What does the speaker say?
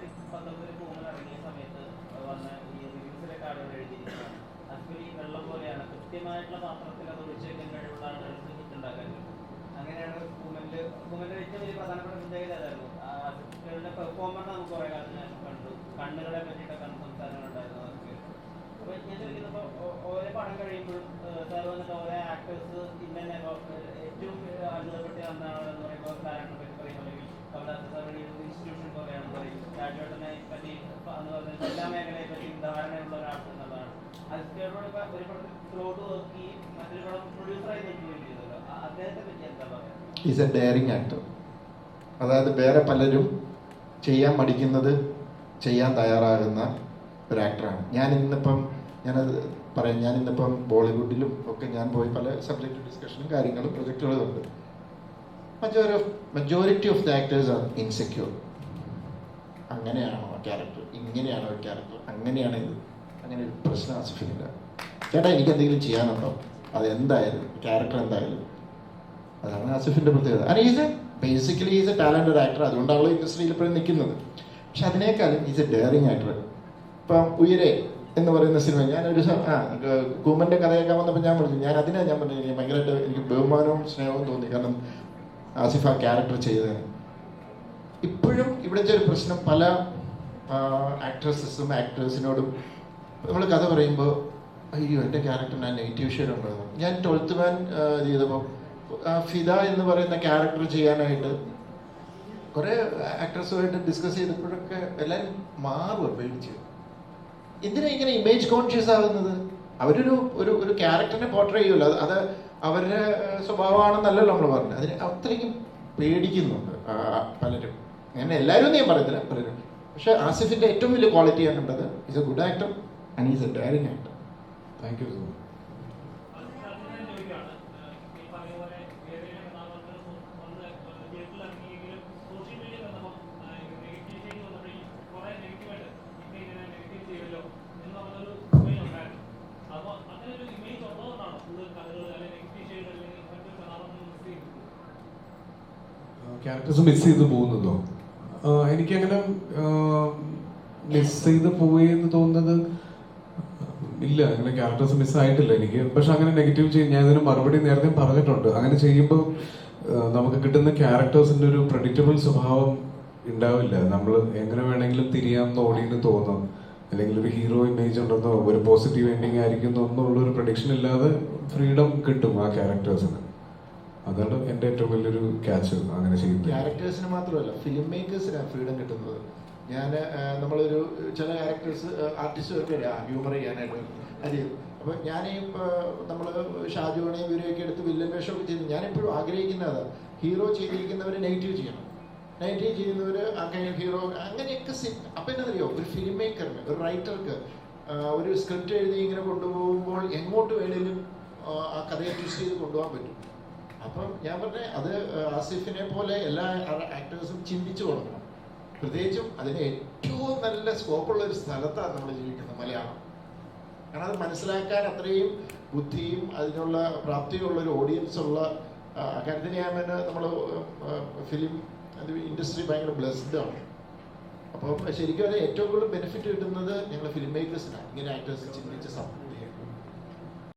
രണ്ടായിരത്തി പത്തൊമ്പതിൽ പൂമൽ ഇറങ്ങിയ സമയത്ത് വന്ന ഈ റിവ്യൂസിലൊക്കെ ആളുകൾ എഴുതിയിരിക്കുകയാണ് അശ്വിനി വെള്ളം പോലെയാണ്. കൃത്യമായിട്ടുള്ള പാത്രത്തിൽ അത് ഒഴിച്ചു വെക്കാൻ കഴിവുള്ള ആളുകൾക്ക് അങ്ങനെയാണ് പൂമലിൽ പൂമലിന്റെ ഏറ്റവും വലിയ പ്രധാനപ്പെട്ട പ്രത്യേകത അതായിരുന്നു ആർട്ടിസ്റ്റുകളുടെ പെർഫോമൻസ് നമുക്ക് കുറെ കാലത്തിന് കണ്ടു. കണ്ണുകളെ പറ്റിയിട്ടൊക്കെ സംസാരങ്ങൾ ഉണ്ടായിരുന്നു അവർക്ക് അപ്പൊ ഞാൻ ചോദിക്കുന്നപ്പോ ഓ- ഓരോ പടം കഴിയുമ്പോഴും സാർ വന്നിട്ട് ഓരോ ആക്ടേഴ്സ് ഇന്ന ഏറ്റവും അത്ഭുതപ്പെട്ട് വന്നാണെന്ന് പറയുമ്പോൾ സാറിനെ പറ്റി പറയും അല്ലെങ്കിൽ ഇൻസ്റ്റിറ്റ്യൂഷൻ പോലെയാണെന്ന് ചെയ്തല്ലോ. അദ്ദേഹത്തെ എ ഡെയറിങ് ആക്ടർ അതായത് വേറെ പലരും ചെയ്യാൻ മടിക്കുന്നത് ചെയ്യാൻ തയ്യാറാകുന്ന ഒരു ആക്ടറാണ് ഞാൻ ഇന്നിപ്പം ഞാനത് പറയാം. ഞാൻ ഇന്നിപ്പം ബോളിവുഡിലും ഒക്കെ ഞാൻ പോയി പല സബ്ജക്റ്റ് ഡിസ്കഷനും കാര്യങ്ങളും പ്രൊജക്റ്റുകളും ഉണ്ട്. മജോറി majority of the actors are insecure അങ്ങനെയാണോ ക്യാരക്ടർ ഇങ്ങനെയാണോ ക്യാരക്ടർ അങ്ങനെയാണ് ഇത്. അങ്ങനെ ഒരു പ്രശ്നം ആസിഫിനില്ല ചേട്ടാ എനിക്ക് എന്തെങ്കിലും ചെയ്യാനുണ്ടോ? അത് എന്തായാലും ക്യാരക്ടർ എന്തായാലും. അതാണ് ആസിഫിന്റെ പ്രത്യേകത. And is a basically is a talented actor അതുകൊണ്ടാണല്ലോ ഇൻഡസ്ട്രിയിൽ ഇപ്പോഴും നിൽക്കുന്നത്. പക്ഷെ അതിനേക്കാളും ഈസ് എ ഡെയറിങ് ആക്ടർ ഇപ്പം ഉയരെ എന്ന് പറയുന്ന സിനിമ ഞാനൊരു ആ ക- കഥയൊക്കെ വന്നപ്പോൾ ഞാൻ പറഞ്ഞു ഞാൻ അതിനാണ് ഞാൻ പറഞ്ഞു ഭയങ്കരമായിട്ട് എനിക്ക് ബഹുമാനവും സ്നേഹവും തോന്നി. കാരണം ആസിഫ് ആ ക്യാരക്ടർ ചെയ്തതിന്. ഇപ്പോഴും ഇവിടുത്തെ ഒരു പ്രശ്നം പല ആക്ട്രസസും ആക്ടേഴ്സിനോടും നമ്മൾ കഥ പറയുമ്പോൾ അയ്യോ എന്റെ ക്യാരക്ടറിന് ആ നെഗറ്റീവ് ഷെയ്ഡ് ഉണ്ടായിരുന്നു ഞാൻ ട്വൽത്ത് മാൻ ചെയ്തപ്പോൾ ഫിദ എന്ന് പറയുന്ന ക്യാരക്ടർ ചെയ്യാനായിട്ട് കുറേ ആക്ട്രസുമായിട്ട് ഡിസ്കസ് ചെയ്തപ്പോഴൊക്കെ എല്ലാവരും മാറുക പേടിച്ച് എന്തിനാ ഇങ്ങനെ ഇമേജ് കോൺഷ്യസ് ആകുന്നത് അവരൊരു ഒരു ഒരു ക്യാരക്ടറിനെ പോർട്രേ ചെയ്യുമല്ലോ. അത് അവരുടെ സ്വഭാവമാണെന്നല്ലല്ലോ നമ്മൾ പറഞ്ഞത്. അതിന് അത്രയ്ക്കും പേടിക്കുന്നുണ്ട് പലരും. അങ്ങനെ എല്ലാവരും ഞാൻ പറയത്തില്ല പലരും പക്ഷേ ആസിഫിന്റെ ഏറ്റവും വലിയ ക്വാളിറ്റി ഞാൻ കണ്ടത് is a good actor and is a daring actor thank you so much characters miss ചെയ്ത് പോകുന്നതോ എനിക്കങ്ങനെ മിസ് ചെയ്ത് പോയി എന്ന് തോന്നുന്നത് ഇല്ല അങ്ങനെ ക്യാരക്ടേഴ്സ് മിസ് ആയിട്ടില്ല എനിക്ക്. പക്ഷെ അങ്ങനെ നെഗറ്റീവ് ചെയ്യും ഞാൻ ഇതിന് മറുപടി നേരത്തെ പറഞ്ഞിട്ടുണ്ട്. അങ്ങനെ ചെയ്യുമ്പോൾ നമുക്ക് കിട്ടുന്ന ക്യാരക്ടേഴ്സിന്റെ ഒരു പ്രഡിക്റ്റബിൾ സ്വഭാവം ഉണ്ടാവില്ല. നമ്മൾ എങ്ങനെ വേണമെങ്കിലും തിരിയാമെന്ന് ഓടിയെന്ന് തോന്നും. അല്ലെങ്കിൽ ഒരു ഹീറോ ഇമേജ് ഉണ്ടെന്നോ ഒരു പോസിറ്റീവ് എൻഡിങ് ആയിരിക്കുന്നോ എന്നുള്ള ഒരു പ്രഡിക്ഷൻ ഇല്ലാതെ ഫ്രീഡം കിട്ടും ആ ക്യാരക്ടേഴ്സിന് അതാണ് എന്റെ ഏറ്റവും വലിയൊരു ക്യാച്ച് അങ്ങനെ ചെയ്യുന്നത്. ക്യാരക്ടേഴ്സിന് മാത്രമല്ല ഫിലിം മേക്കേഴ്സിനാണ് ഫ്രീഡം കിട്ടുന്നത്. ഞാൻ നമ്മളൊരു ചില ക്യാരക്ടേഴ്സ് ആർട്ടിസ്റ്റ് ആർട്ടിസ്റ്റുകൾക്ക് ഹ്യൂമർ ചെയ്യാനായിട്ട് അത് അപ്പോൾ ഞാൻ നമ്മൾ ഷാജുവിനെ ഇവരെയൊക്കെ എടുത്ത് വില്ലൻ വേഷമൊക്കെ ചെയ്തു ഞാനെപ്പോഴും ആഗ്രഹിക്കുന്നത് ഹീറോ ചെയ്തിരിക്കുന്നവർ നെഗറ്റീവ് ചെയ്യണം. നെഗറ്റീവ് ചെയ്യുന്നവർ അങ്ങനെ ഹീറോ അങ്ങനെയൊക്കെ അപ്പം എന്നറിയോ ഒരു ഫിലിം മേക്കറിന് ഒരു റൈറ്റർക്ക് ഒരു സ്ക്രിപ്റ്റ് എഴുതി ഇങ്ങനെ കൊണ്ടുപോകുമ്പോൾ എങ്ങോട്ട് വേണേലും ആ കഥയെ ട്വിസ്റ്റ് ചെയ്ത് കൊണ്ടുപോകാൻ പറ്റും. അപ്പം ഞാൻ പറഞ്ഞ അത് ആസിഫിനെ പോലെ എല്ലാ ആക്ടേഴ്സും ചിന്തിച്ചു കൊടുക്കണം പ്രത്യേകിച്ചും അതിന് ഏറ്റവും നല്ല സ്കോപ്പുള്ള ഒരു സ്ഥലത്താണ് നമ്മൾ ജീവിക്കുന്നത് മലയാളം. കാരണം അത് മനസ്സിലാക്കാൻ അത്രയും ബുദ്ധിയും അതിനുള്ള പ്രാപ്തിയുള്ള ഒരു ഓഡിയൻസ് ഉള്ള ആ, ഞാൻ തന്നെ നമ്മൾ ഫിലിം അത് ഇൻഡസ്ട്രി ഭയങ്കര ബ്ലെസ്ഡ് ആണ്. അപ്പോൾ ശരിക്കും അത് ഏറ്റവും കൂടുതൽ ബെനിഫിറ്റ് കിട്ടുന്നത് ഞങ്ങൾ ഫിലിം മേക്കേഴ്സിനാണ് ഇങ്ങനെ ആക്ടേഴ്സ് ചിന്തിച്ച സമയം